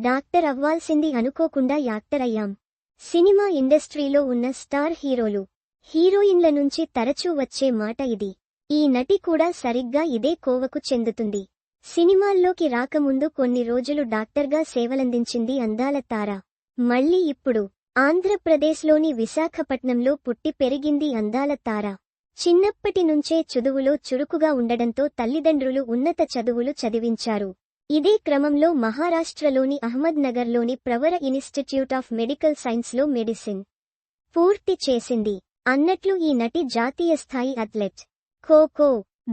Doctor అవ్వాల్సింది అనుకోకుండా actor అయ్యాం. సినిమా ఇండస్ట్రీలో ఉన్న స్టార్ హీరోలు హీరోయిన్ల నుంచి తరచూ వచ్చే మాట ఇది. ఈ నటి కూడా సరిగ్గా ఇదే కోవకు చెందుతుంది. సినిమాల్లోకి రాకముందు కొన్ని రోజులు డాక్టర్గా సేవలందించింది అందాల తార. మళ్ళీ ఇప్పుడు ఆంధ్రప్రదేశ్లోని విశాఖపట్నంలో పుట్టి పెరిగింది అందాల తార. చిన్నప్పటి నుంచే చదువులో చురుకుగా ఉండడంతో తల్లిదండ్రులు ఉన్నత చదువులు చదివించారు. ఇదే క్రమంలో మహారాష్ట్రలోని అహ్మద్నగర్లోని ప్రవర ఇన్స్టిట్యూట్ ఆఫ్ మెడికల్ సైన్స్లో మెడిసిన్ పూర్తి చేసింది. అన్నట్లు ఈ నటి జాతీయ స్థాయి అథ్లెట్ ఖోఖో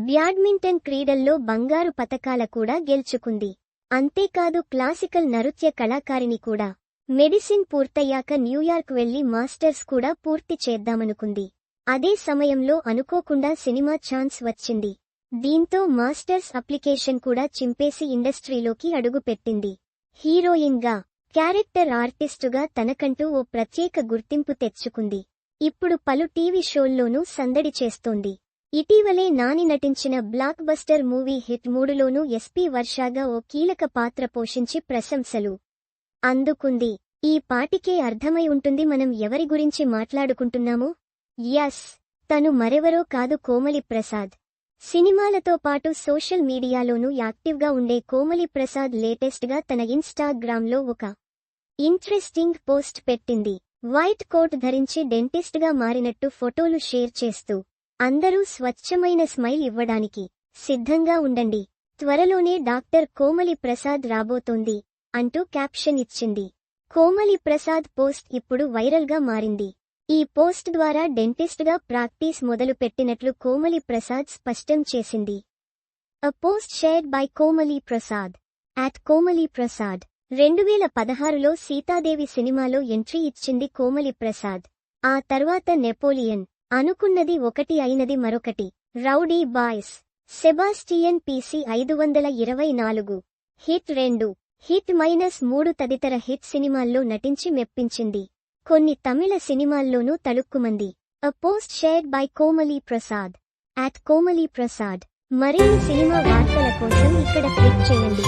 బ్యాడ్మింటన్ క్రీడల్లో బంగారు పతకాల కూడా గెలుచుకుంది. అంతేకాదు క్లాసికల్ నృత్య కళాకారిణి కూడా. మెడిసిన్ పూర్తయ్యాక న్యూయార్క్ వెళ్ళి మాస్టర్స్ కూడా పూర్తి చేద్దామనుకుంది. అదే సమయంలో అనుకోకుండా సినిమా ఛాన్స్ వచ్చింది. దీంతో మాస్టర్స్ అప్లికేషన్ కూడా చింపేసి ఇండస్ట్రీలోకి అడుగుపెట్టింది. హీరోయిన్గా క్యారెక్టర్ ఆర్టిస్టుగా తనకంటూ ఓ ప్రత్యేక గుర్తింపు తెచ్చుకుంది. ఇప్పుడు పలు టీవీ షోల్లోనూ సందడి చేస్తోంది. ఇటీవలే నాని నటించిన బ్లాక్ బస్టర్ మూవీ హిట్ మూడులోనూ ఎస్పీ వర్షాగా ఓ కీలక పాత్ర పోషించి ప్రశంసలు. అందుకుంది. ఈ పాటికే అర్థమై ఉంటుంది మనం ఎవరి గురించి మాట్లాడుకుంటున్నామో? యస్. తను మరెవరో కాదు కోమలి ప్రసాద్. సినిమాలతో పాటు సోషల్ మీడియాలోనూ యాక్టివ్గా ఉండే కోమలి ప్రసాద్ లేటెస్ట్గా తన ఇన్స్టాగ్రామ్లో ఒక ఇంట్రెస్టింగ్ పోస్ట్ పెట్టింది. వైట్ కోట్ ధరించి డెంటిస్ట్గా మారినట్టు ఫోటోలు షేర్ చేస్తూ అందరూ స్వచ్ఛమైన స్మైల్ ఇవ్వడానికి సిద్ధంగా ఉండండి. త్వరలోనే డాక్టర్ కోమలి ప్రసాద్ రాబోతోంది అంటూ క్యాప్షన్ ఇచ్చింది. కోమలి ప్రసాద్ పోస్ట్ ఇప్పుడు వైరల్గా మారింది. ఈ పోస్ట్ ద్వారా డెంటిస్ట్గా ప్రాక్టీస్ మొదలుపెట్టినట్లు కోమలి ప్రసాద్ స్పష్టం చేసింది. A post shared by Komali Prasad at Komali Prasad రెండు వేల పదహారులో సీతాదేవి సినిమాలో ఎంట్రీ ఇచ్చింది కోమలి ప్రసాద్. ఆ తర్వాత నెపోలియన్. అనుకున్నది ఒకటి అయినది మరొకటి. Rowdy boys. సెబాస్టియన్ పీసీ ఐదు వందల ఇరవై నాలుగు. హిట్ రెండు. హిట్ మైనస్ మూడు తదితర హిట్ సినిమాల్లో నటించి మెప్పించింది. కొన్ని తమిళ సినిమాల్లోనూ తళుక్కుమంది. A post shared by Komali Prasad at Komali Prasad మరిన్ని సినిమా వార్తల కోసం ఇక్కడ క్లిక్ చేయండి.